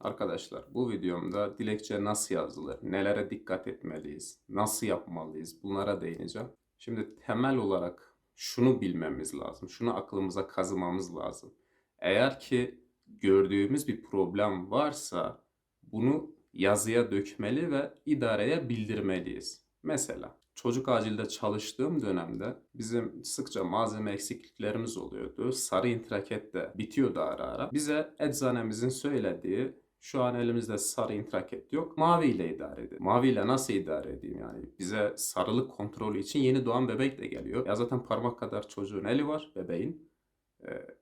Arkadaşlar bu videomda dilekçe nasıl yazılır, nelere dikkat etmeliyiz, nasıl yapmalıyız bunlara değineceğim. Şimdi temel olarak şunu bilmemiz lazım, şunu aklımıza kazımamız lazım. Eğer ki gördüğümüz bir problem varsa bunu yazıya dökmeli ve idareye bildirmeliyiz. Mesela çocuk acilde çalıştığım dönemde bizim sıkça malzeme eksikliklerimiz oluyordu. Sarı intraket de bitiyordu ara ara. Bize eczanemizin söylediği şu an elimizde sarı intraket yok. Mavi ile idare edin. Mavi ile nasıl idare edeyim yani? Bize sarılık kontrolü için yeni doğan bebek de geliyor. Ya zaten parmak kadar çocuğun eli var bebeğin.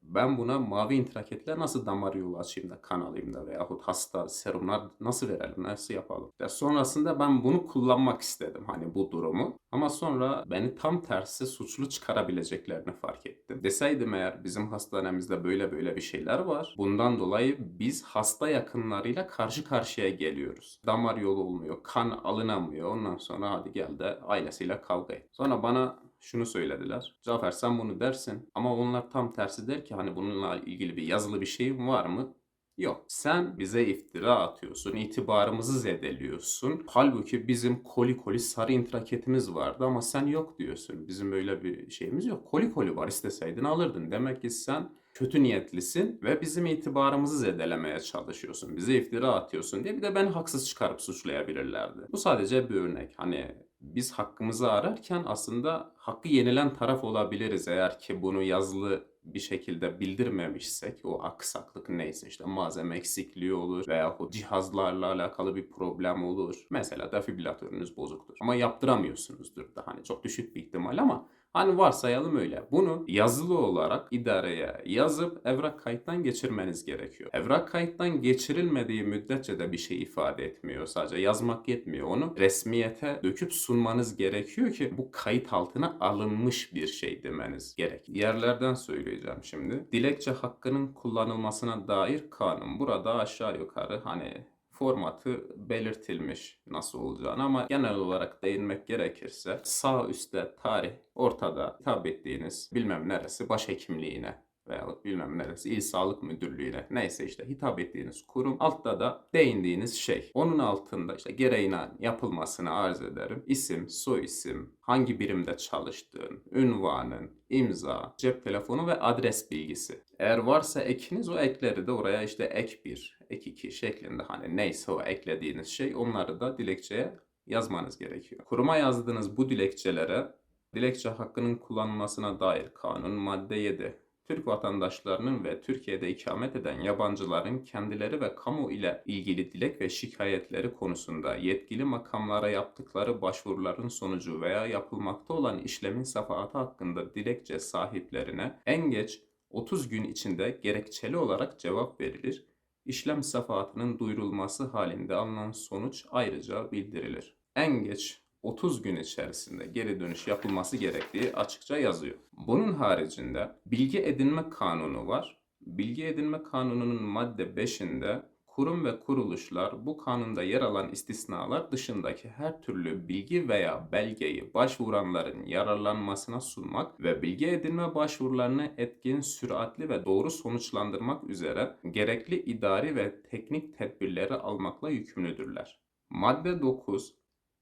Ben buna mavi intraketle nasıl damar yolu açayım da kan alayım da veyahut hasta serumlar nasıl verelim, nasıl yapalım? Ya sonrasında ben bunu kullanmak istedim hani bu durumu. Ama sonra beni tam tersi suçlu çıkarabileceklerini fark ettim. Deseydim eğer bizim hastanemizde böyle böyle bir şeyler var. Bundan dolayı biz hasta yakınlarıyla karşı karşıya geliyoruz. Damar yolu olmuyor, kan alınamıyor. Ondan sonra hadi gel de ailesiyle kavga et. Sonra bana şunu söylediler. Cafer sen bunu dersin ama onlar tam tersi der ki hani bununla ilgili bir yazılı bir şeyin var mı? Yok. Sen bize iftira atıyorsun, itibarımızı zedeliyorsun. Halbuki bizim koli koli sarı intraketimiz vardı ama sen yok diyorsun. Bizim böyle bir şeyimiz yok. Koli koli var isteseydin alırdın. Demek ki sen kötü niyetlisin ve bizim itibarımızı zedelemeye çalışıyorsun. Bize iftira atıyorsun diye bir de beni haksız çıkarıp suçlayabilirlerdi. Bu sadece bir örnek. Hani biz hakkımızı ararken aslında hakkı yenilen taraf olabiliriz. Eğer ki bunu yazılı bir şekilde bildirmemişsek o aksaklık neyse işte malzeme eksikliği olur veyahut cihazlarla alakalı bir problem olur. Mesela defibrilatörünüz bozuktur. Ama yaptıramıyorsunuzdur da. Hani çok düşük bir ihtimal ama Hani varsayalım öyle. Bunu yazılı olarak idareye yazıp evrak kayıttan geçirmeniz gerekiyor. Evrak kayıttan geçirilmediği müddetçe de bir şey ifade etmiyor. Sadece yazmak yetmiyor. Onu resmiyete döküp sunmanız gerekiyor ki bu kayıt altına alınmış bir şey demeniz gerek. Yerlerden söyleyeceğim şimdi. Dilekçe hakkının kullanılmasına dair kanun. Burada aşağı yukarı hani formatı belirtilmiş nasıl olacağını ama genel olarak değinmek gerekirse sağ üstte tarih ortada hitap ettiğiniz bilmem neresi başhekimliğine veya bilmem neresi il sağlık müdürlüğüne neyse işte hitap ettiğiniz kurum altta da değindiğiniz şey. Onun altında işte gereğine yapılmasını arz ederim. İsim, soy isim, hangi birimde çalıştığın, ünvanın, imza, cep telefonu ve adres bilgisi. Eğer varsa ekiniz o ekleri de oraya işte ek 1, ek 2 şeklinde hani neyse o eklediğiniz şey onları da dilekçeye yazmanız gerekiyor. Kuruma yazdığınız bu dilekçelere dilekçe hakkının kullanılmasına dair kanun madde 7 Türk vatandaşlarının ve Türkiye'de ikamet eden yabancıların kendileri ve kamu ile ilgili dilek ve şikayetleri konusunda yetkili makamlara yaptıkları başvuruların sonucu veya yapılmakta olan işlemin safahatı hakkında dilekçe sahiplerine en geç 30 gün içinde gerekçeli olarak cevap verilir. İşlem safahatının duyurulması halinde alınan sonuç ayrıca bildirilir. En geç 30 gün içerisinde geri dönüş yapılması gerektiği açıkça yazıyor. Bunun haricinde bilgi edinme kanunu var. Bilgi edinme kanununun madde 5'inde kurum ve kuruluşlar bu kanunda yer alan istisnalar dışındaki her türlü bilgi veya belgeyi başvuranların yararlanmasına sunmak ve bilgi edinme başvurularını etkin, süratli ve doğru sonuçlandırmak üzere gerekli idari ve teknik tedbirleri almakla yükümlüdürler. Madde 9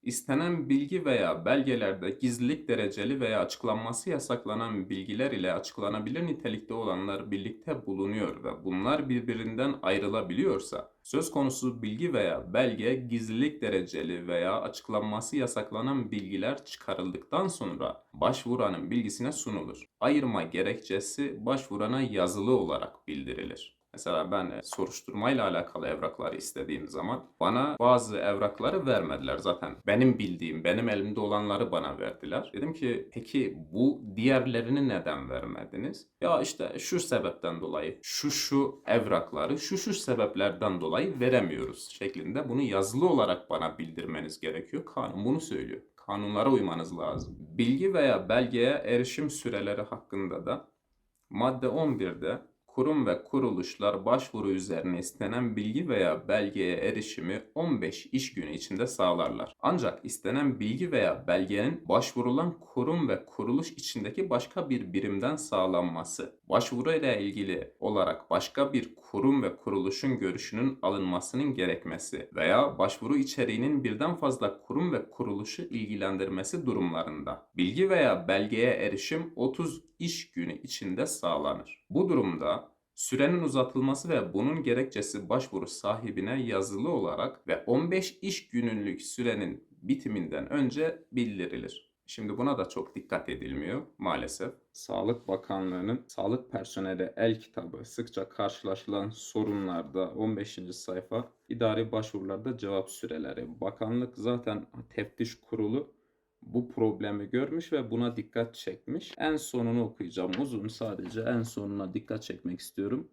İstenen bilgi veya belgelerde gizlilik dereceli veya açıklanması yasaklanan bilgiler ile açıklanabilir nitelikte olanlar birlikte bulunuyor ve bunlar birbirinden ayrılabiliyorsa, söz konusu bilgi veya belge gizlilik dereceli veya açıklanması yasaklanan bilgiler çıkarıldıktan sonra başvuranın bilgisine sunulur. Ayırma gerekçesi başvurana yazılı olarak bildirilir. Mesela ben e, soruşturmayla alakalı evrakları istediğim zaman bana bazı evrakları vermediler zaten. Benim bildiğim, benim elimde olanları bana verdiler. Dedim ki peki bu diğerlerini neden vermediniz? Ya işte şu sebepten dolayı, şu şu evrakları şu şu sebeplerden dolayı veremiyoruz şeklinde bunu yazılı olarak bana bildirmeniz gerekiyor. Kanun bunu söylüyor. Kanunlara uymanız lazım. Bilgi veya belgeye erişim süreleri hakkında da madde 11'de kurum ve kuruluşlar başvuru üzerine istenen bilgi veya belgeye erişimi 15 iş günü içinde sağlarlar. Ancak istenen bilgi veya belgenin başvurulan kurum ve kuruluş içindeki başka bir birimden sağlanması, başvuru ile ilgili olarak başka bir kurum ve kuruluşun görüşünün alınmasının gerekmesi veya başvuru içeriğinin birden fazla kurum ve kuruluşu ilgilendirmesi durumlarında bilgi veya belgeye erişim 30 iş günü içinde sağlanır. Bu durumda sürenin uzatılması ve bunun gerekçesi başvuru sahibine yazılı olarak ve 15 iş günlük sürenin bitiminden önce bildirilir. Şimdi buna da çok dikkat edilmiyor maalesef. Sağlık Bakanlığı'nın sağlık personeli el kitabı sıkça karşılaşılan sorunlarda 15. sayfa idari başvurularda cevap süreleri. Bakanlık zaten teftiş kurulu bu problemi görmüş ve buna dikkat çekmiş. En sonunu okuyacağım. Uzun sadece en sonuna dikkat çekmek istiyorum.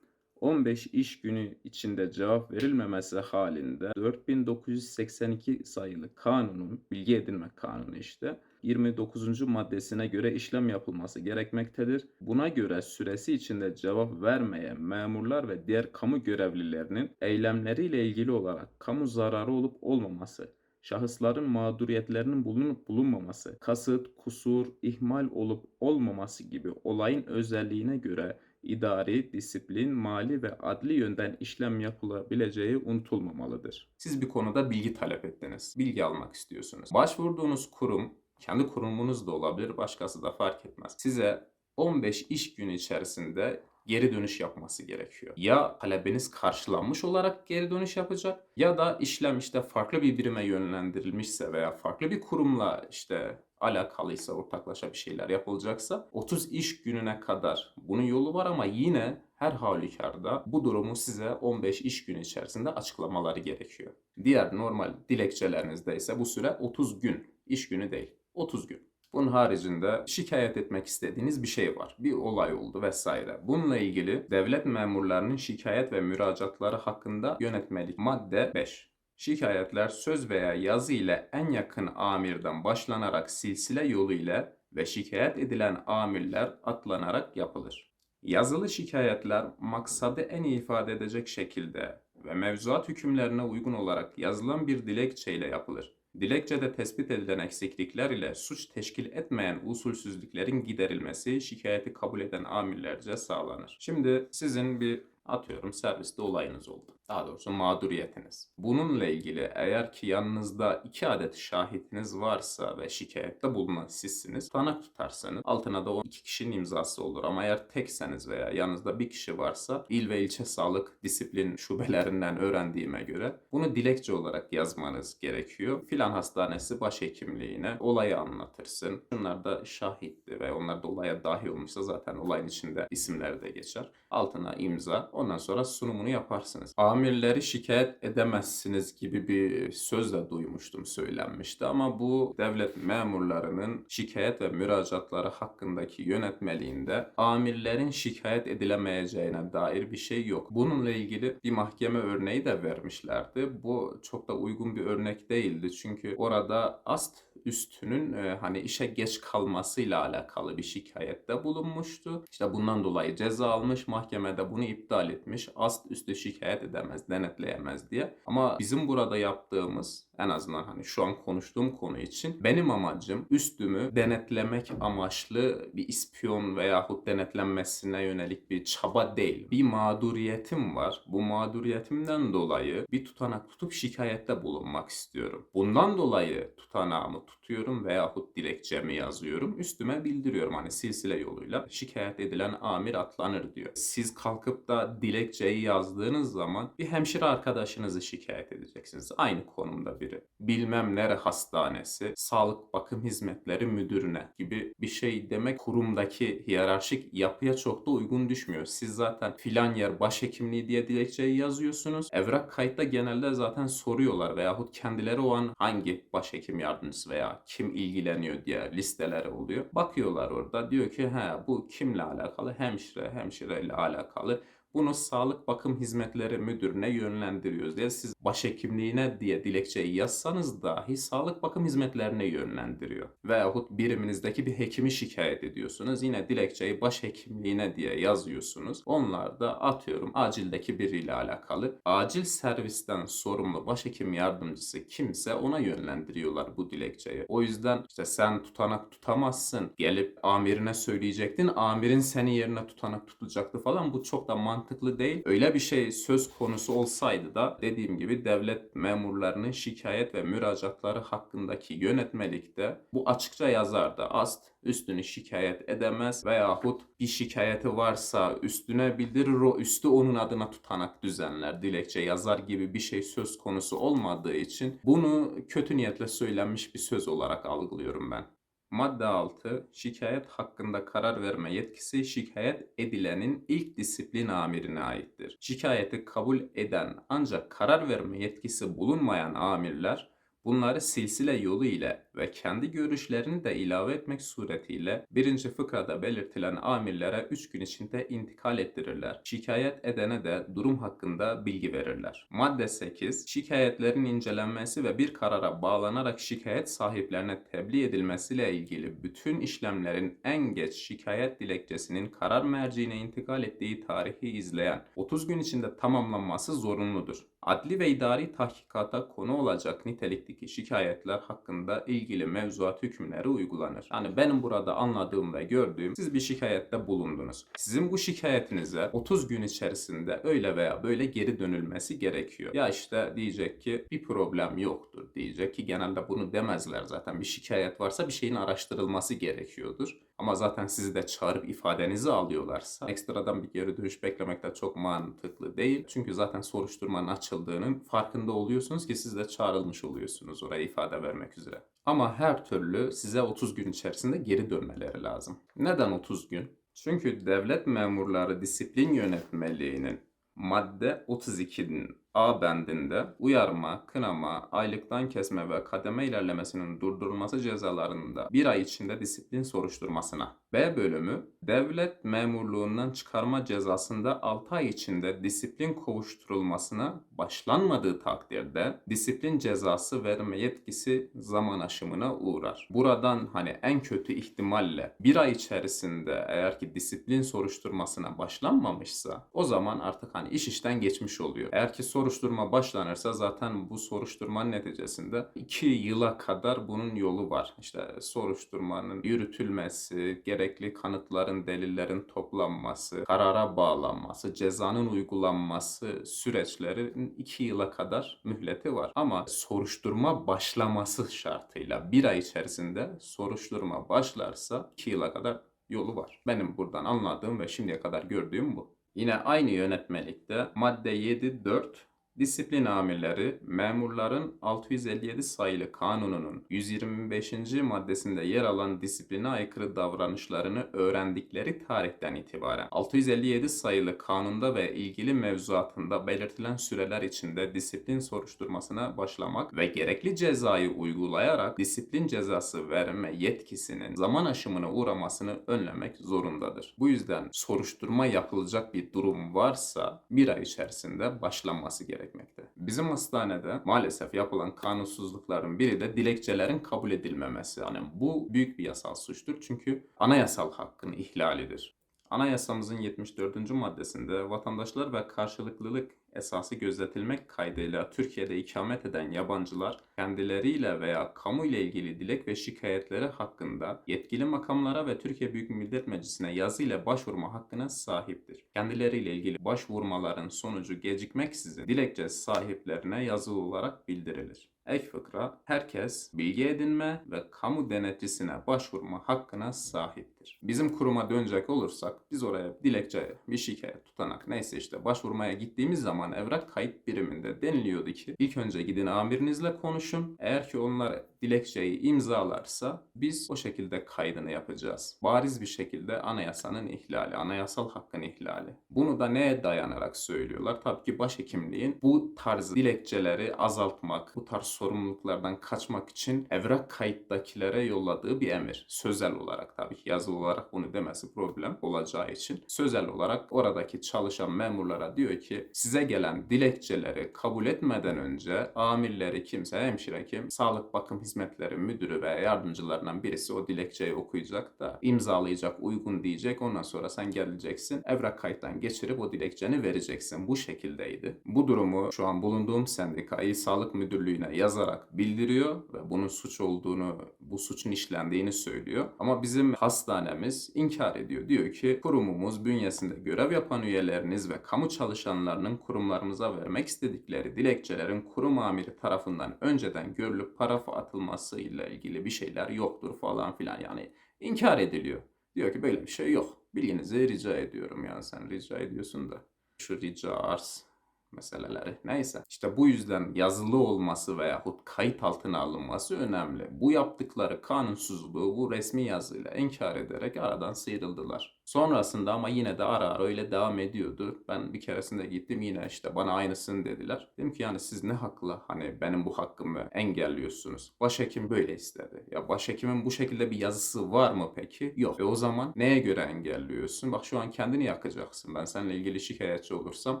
15 iş günü içinde cevap verilmemesi halinde 4982 sayılı kanunun bilgi edinme kanunu işte 29. maddesine göre işlem yapılması gerekmektedir. Buna göre süresi içinde cevap vermeyen memurlar ve diğer kamu görevlilerinin eylemleriyle ilgili olarak kamu zararı olup olmaması, şahısların mağduriyetlerinin bulunup bulunmaması, kasıt, kusur, ihmal olup olmaması gibi olayın özelliğine göre idari, disiplin, mali ve adli yönden işlem yapılabileceği unutulmamalıdır. Siz bir konuda bilgi talep ettiniz. Bilgi almak istiyorsunuz. Başvurduğunuz kurum, kendi kurumunuz da olabilir, başkası da fark etmez. Size 15 iş günü içerisinde geri dönüş yapması gerekiyor. Ya talebiniz karşılanmış olarak geri dönüş yapacak ya da işlem işte farklı bir birime yönlendirilmişse veya farklı bir kurumla işte alakalıysa ortaklaşa bir şeyler yapılacaksa 30 iş gününe kadar bunun yolu var ama yine her halükarda bu durumu size 15 iş günü içerisinde açıklamaları gerekiyor. Diğer normal dilekçelerinizde ise bu süre 30 gün, iş günü değil. 30 gün. Bunun haricinde şikayet etmek istediğiniz bir şey var. Bir olay oldu vesaire. Bununla ilgili devlet memurlarının şikayet ve müracaatları hakkında yönetmelik madde 5. Şikayetler söz veya yazı ile en yakın amirden başlanarak silsile yolu ile ve şikayet edilen amirler atlanarak yapılır. Yazılı şikayetler maksadı en iyi ifade edecek şekilde ve mevzuat hükümlerine uygun olarak yazılan bir dilekçeyle yapılır. Dilekçede tespit edilen eksiklikler ile suç teşkil etmeyen usulsüzlüklerin giderilmesi şikayeti kabul eden amirlerce sağlanır. Şimdi sizin bir atıyorum serviste olayınız oldu. Daha doğrusu mağduriyetiniz. Bununla ilgili eğer ki yanınızda iki adet şahitiniz varsa ve şikayette bulunan sizsiniz, tutanak tutarsanız altına da o iki kişinin imzası olur. Ama eğer tekseniz veya yanınızda bir kişi varsa il ve ilçe sağlık disiplin şubelerinden öğrendiğime göre bunu dilekçe olarak yazmanız gerekiyor. Filan hastanesi başhekimliğine olayı anlatırsın. Bunlar da şahitti ve onlar da olaya dahil olmuşsa zaten olayın içinde isimleri de geçer. Altına imza. Ondan sonra sunumunu yaparsınız. Amirleri şikayet edemezsiniz gibi bir söz de duymuştum söylenmişti ama bu devlet memurlarının şikayet ve müracaatları hakkındaki yönetmeliğinde amirlerin şikayet edilemeyeceğine dair bir şey yok. Bununla ilgili bir mahkeme örneği de vermişlerdi. Bu çok da uygun bir örnek değildi çünkü orada ast üstünün e, hani işe geç kalmasıyla alakalı bir şikayette bulunmuştu. İşte bundan dolayı ceza almış, mahkemede bunu iptal etmiş. Ast üstü şikayet edemez, denetleyemez diye. Ama bizim burada yaptığımız en azından hani şu an konuştuğum konu için benim amacım üstümü denetlemek amaçlı bir ispiyon veyahut denetlenmesine yönelik bir çaba değil. Bir mağduriyetim var. Bu mağduriyetimden dolayı bir tutanak tutup şikayette bulunmak istiyorum. Bundan dolayı tutanağımı tutuyorum veyahut dilekçemi yazıyorum. Üstüme bildiriyorum hani silsile yoluyla şikayet edilen amir atlanır diyor. Siz kalkıp da dilekçeyi yazdığınız zaman bir hemşire arkadaşınızı şikayet edeceksiniz. Aynı konumda biri. Bilmem nere hastanesi, sağlık bakım hizmetleri müdürüne gibi bir şey demek kurumdaki hiyerarşik yapıya çok da uygun düşmüyor. Siz zaten filan yer başhekimliği diye dilekçeyi yazıyorsunuz. Evrak kayıtta genelde zaten soruyorlar veyahut kendileri o an hangi başhekim yardımcısı veya kim ilgileniyor diye listeleri oluyor. Bakıyorlar orada diyor ki he bu kimle alakalı? Hemşire, hemşireyle alakalı. Bunu sağlık bakım hizmetleri müdürüne yönlendiriyoruz diye siz başhekimliğine diye dilekçeyi yazsanız dahi sağlık bakım hizmetlerine yönlendiriyor. Veyahut biriminizdeki bir hekimi şikayet ediyorsunuz. Yine dilekçeyi başhekimliğine diye yazıyorsunuz. Onlar da atıyorum acildeki biriyle alakalı. Acil servisten sorumlu başhekim yardımcısı kimse ona yönlendiriyorlar bu dilekçeyi. O yüzden işte sen tutanak tutamazsın. Gelip amirine söyleyecektin. Amirin seni yerine tutanak tutacaktı falan. Bu çok da mantıklı değil. Öyle bir şey söz konusu olsaydı da dediğim gibi devlet memurlarının şikayet ve müracaatları hakkındaki yönetmelikte bu açıkça yazardı. Ast üstünü şikayet edemez veyahut bir şikayeti varsa üstüne bildirir o üstü onun adına tutanak düzenler, dilekçe yazar gibi bir şey söz konusu olmadığı için bunu kötü niyetle söylenmiş bir söz olarak algılıyorum ben. Madde 6. Şikayet hakkında karar verme yetkisi şikayet edilenin ilk disiplin amirine aittir. Şikayeti kabul eden ancak karar verme yetkisi bulunmayan amirler bunları silsile yolu ile ve kendi görüşlerini de ilave etmek suretiyle birinci fıkrada belirtilen amirlere 3 gün içinde intikal ettirirler. Şikayet edene de durum hakkında bilgi verirler. Madde 8. Şikayetlerin incelenmesi ve bir karara bağlanarak şikayet sahiplerine tebliğ edilmesiyle ilgili bütün işlemlerin en geç şikayet dilekçesinin karar merciine intikal ettiği tarihi izleyen 30 gün içinde tamamlanması zorunludur. Adli ve idari tahkikata konu olacak nitelikteki şikayetler hakkında ilgili mevzuat hükümleri uygulanır. Yani benim burada anladığım ve gördüğüm siz bir şikayette bulundunuz. Sizin bu şikayetinize 30 gün içerisinde öyle veya böyle geri dönülmesi gerekiyor. Ya işte diyecek ki bir problem yoktur diyecek ki genelde bunu demezler zaten. Bir şikayet varsa bir şeyin araştırılması gerekiyordur. Ama zaten sizi de çağırıp ifadenizi alıyorlarsa ekstradan bir geri dönüş beklemek de çok mantıklı değil. Çünkü zaten soruşturmanın açıldığının farkında oluyorsunuz ki siz de çağrılmış oluyorsunuz oraya ifade vermek üzere. Ama her türlü size 30 gün içerisinde geri dönmeleri lazım. Neden 30 gün? Çünkü devlet memurları disiplin yönetmeliğinin madde 32'nin A bendinde uyarma, kınama, aylıktan kesme ve kademe ilerlemesinin durdurulması cezalarında bir ay içinde disiplin soruşturmasına. B bölümü devlet memurluğundan çıkarma cezasında 6 ay içinde disiplin kovuşturulmasına başlanmadığı takdirde disiplin cezası verme yetkisi zaman aşımına uğrar. Buradan hani en kötü ihtimalle bir ay içerisinde eğer ki disiplin soruşturmasına başlanmamışsa o zaman artık hani iş işten geçmiş oluyor. Eğer ki soruşturma başlanırsa zaten bu soruşturmanın neticesinde 2 yıla kadar bunun yolu var. İşte soruşturmanın yürütülmesi, gerekli kanıtların, delillerin toplanması, karara bağlanması, cezanın uygulanması süreçlerin 2 yıla kadar mühleti var. Ama soruşturma başlaması şartıyla bir ay içerisinde soruşturma başlarsa 2 yıla kadar yolu var. Benim buradan anladığım ve şimdiye kadar gördüğüm bu. Yine aynı yönetmelikte madde 7.4 Disiplin amirleri memurların 657 sayılı kanununun 125. maddesinde yer alan disipline aykırı davranışlarını öğrendikleri tarihten itibaren 657 sayılı kanunda ve ilgili mevzuatında belirtilen süreler içinde disiplin soruşturmasına başlamak ve gerekli cezayı uygulayarak disiplin cezası verme yetkisinin zaman aşımına uğramasını önlemek zorundadır. Bu yüzden soruşturma yapılacak bir durum varsa bir ay içerisinde başlanması gerekir gerekmekte. Bizim hastanede maalesef yapılan kanunsuzlukların biri de dilekçelerin kabul edilmemesi. Yani bu büyük bir yasal suçtur çünkü anayasal hakkın ihlalidir. Anayasamızın 74. maddesinde vatandaşlar ve karşılıklılık esası gözetilmek kaydıyla Türkiye'de ikamet eden yabancılar kendileriyle veya kamu ile ilgili dilek ve şikayetleri hakkında yetkili makamlara ve Türkiye Büyük Millet Meclisi'ne yazı ile başvurma hakkına sahiptir. Kendileriyle ilgili başvurmaların sonucu gecikmeksizin dilekçe sahiplerine yazılı olarak bildirilir. Ek fıkra, herkes bilgi edinme ve kamu denetçisine başvurma hakkına sahiptir. Bizim kuruma dönecek olursak biz oraya dilekçe, bir şikayet, tutanak neyse işte başvurmaya gittiğimiz zaman evrak kayıt biriminde deniliyordu ki ilk önce gidin amirinizle konuşun. Eğer ki onlar dilekçeyi imzalarsa biz o şekilde kaydını yapacağız. Bariz bir şekilde anayasanın ihlali, anayasal hakkın ihlali. Bunu da neye dayanarak söylüyorlar? Tabii ki başhekimliğin bu tarz dilekçeleri azaltmak, bu tarz sorumluluklardan kaçmak için evrak kayıttakilere yolladığı bir emir. Sözel olarak tabii ki yazılı olarak bunu demesi problem olacağı için. Sözel olarak oradaki çalışan memurlara diyor ki size gelen dilekçeleri kabul etmeden önce amirleri kimse, hemşire kim, sağlık bakım hizmetleri müdürü veya yardımcılarından birisi o dilekçeyi okuyacak da imzalayacak, uygun diyecek. Ondan sonra sen geleceksin, evrak kayıttan geçirip o dilekçeni vereceksin. Bu şekildeydi. Bu durumu şu an bulunduğum sendika İl Sağlık Müdürlüğü'ne yazarak bildiriyor ve bunun suç olduğunu, bu suçun işlendiğini söylüyor. Ama bizim hastanemiz inkar ediyor. Diyor ki kurumumuz bünyesinde görev yapan üyeleriniz ve kamu çalışanlarının kurumlarımıza vermek istedikleri dilekçelerin kurum amiri tarafından önceden görülüp parafa atılması ile ilgili bir şeyler yoktur falan filan yani inkar ediliyor. Diyor ki böyle bir şey yok. Bilginizi rica ediyorum yani sen rica ediyorsun da şu rica arz meseleleri. Neyse. İşte bu yüzden yazılı olması veyahut kayıt altına alınması önemli. Bu yaptıkları kanunsuzluğu bu resmi yazıyla inkar ederek aradan sıyrıldılar. Sonrasında ama yine de ara ara öyle devam ediyordu. Ben bir keresinde gittim yine işte bana aynısını dediler. Dedim ki yani siz ne hakla hani benim bu hakkımı engelliyorsunuz? Başhekim böyle istedi. Ya başhekimin bu şekilde bir yazısı var mı peki? Yok. E o zaman neye göre engelliyorsun? Bak şu an kendini yakacaksın. Ben seninle ilgili şikayetçi olursam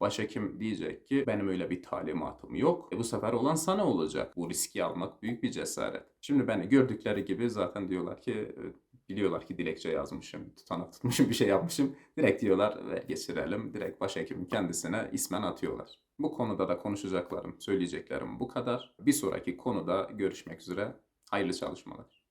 başhekim diyecek ki benim öyle bir talimatım yok. E bu sefer olan sana olacak. Bu riski almak büyük bir cesaret. Şimdi beni gördükleri gibi zaten diyorlar ki e, biliyorlar ki dilekçe yazmışım, tutanak tutmuşum, bir şey yapmışım. Direkt diyorlar ve geçirelim. Direkt başhekimin kendisine ismen atıyorlar. Bu konuda da konuşacaklarım, söyleyeceklerim bu kadar. Bir sonraki konuda görüşmek üzere. Hayırlı çalışmalar.